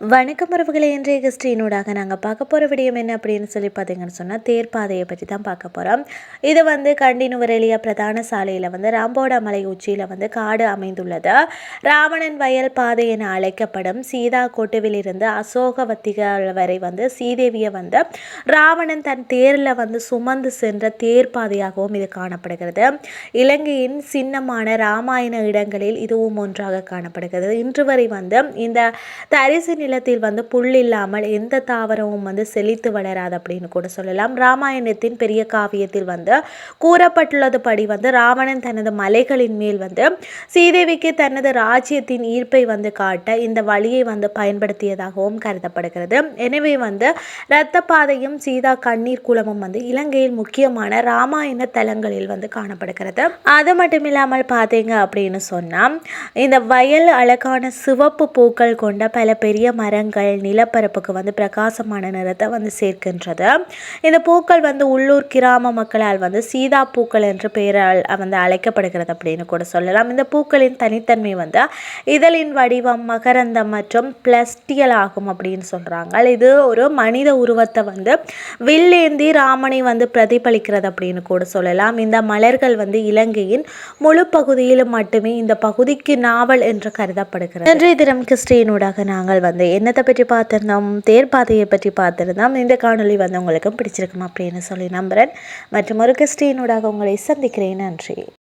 வணக்கம் உறவுகளை இன்றைய கிறிஸ்டினூடாக நாங்கள் பார்க்க போகிற விடயம் என்ன அப்படின்னு சொல்லி பார்த்தீங்கன்னு சொன்னால் தேர்ப்பாதையை பற்றி தான் பார்க்க போகிறோம் இது வந்து கண்டி பிரதான சாலையில் வந்து ராம்போடா மலை உச்சியில் வந்து காடு அமைந்துள்ளது. ராவணன் வயல் பாதை என அழைக்கப்படும் சீதா கோட்டுவிலிருந்து அசோகவத்திகள் வரை வந்து சீதேவியை வந்து ராவணன் தன் தேரில் வந்து சுமந்து சென்ற தேர்ப்பாதையாகவும் இது காணப்படுகிறது. இலங்கையின் சின்னமான ராமாயண இடங்களில் இதுவும் ஒன்றாக காணப்படுகிறது. இன்று வரை வந்து இந்த தரிசு நிலத்தில் வந்து புல் இல்லாமல் எந்த தாவரமும் வந்து செழித்து வளராது அப்படின்னு கூட சொல்லலாம். ராமாயணத்தின் பெரிய காவியத்தில் வந்து கூறப்பட்டுள்ளது படி வந்து ராவணன் தனது மலைகளின் மேல் வந்து சீதேவிக்கு தனது ராஜ்யத்தின் ஈர்ப்பை வந்து காட்ட இந்த வழியை வந்து பயன்படுத்தியதாகவும் கருதப்படுகிறது. எனவே வந்து இரத்த பாதையும் சீதா கண்ணீர் குளமும் வந்து இலங்கையில் முக்கியமான ராமாயண தலங்களில் வந்து காணப்படுகிறது. அது மட்டும் இல்லாமல் பார்த்தீங்க அப்படின்னு சொன்னால் இந்த வயல் அழகான சிவப்பு பூக்கள் கொண்ட பல பெரிய மரங்கள் நிலப்பரப்புக்கு வந்து பிரகாசமான நிறத்தை வந்து சேர்க்கின்றது. இந்த பூக்கள் வந்து உள்ளூர் கிராம மக்களால் வந்து சீதா பூக்கள் என்று பெயரால் வந்து அழைக்கப்படுகிறது அப்படின்னு கூட சொல்லலாம். இந்த பூக்களின் தனித்தன்மை வந்து இதழின் வடிவம் மகரந்தம் மற்றும் பிளஸ்டியல் ஆகும் அப்படின்னு சொல்கிறாங்க இது ஒரு மனித உருவத்தை வந்து வில்லேந்தி ராமனை வந்து பிரதிபலிக்கிறது அப்படின்னு கூட சொல்லலாம். இந்த மலர்கள் வந்து இலங்கையின் முழு பகுதியிலும் மட்டுமே இந்த பகுதிக்கு நாவல் என்று கருதப்படுகிறது. இன்றைய தினம் கிறிஸ்டியனூடாக நாங்கள் வந்து என்னத்தை பற்றி பார்த்துருந்தோம்? தேர்ப்பாதையை பற்றி பார்த்துருந்தோம். இந்த காணொலி வந்து உங்களுக்கும் பிடிச்சிருக்கும் அப்படின்னு சொல்லி நம்புகிறேன் மற்றும் ஒரு கிறிஸ்டியனூடாக உங்களை சந்திக்கிறேன். நன்றி.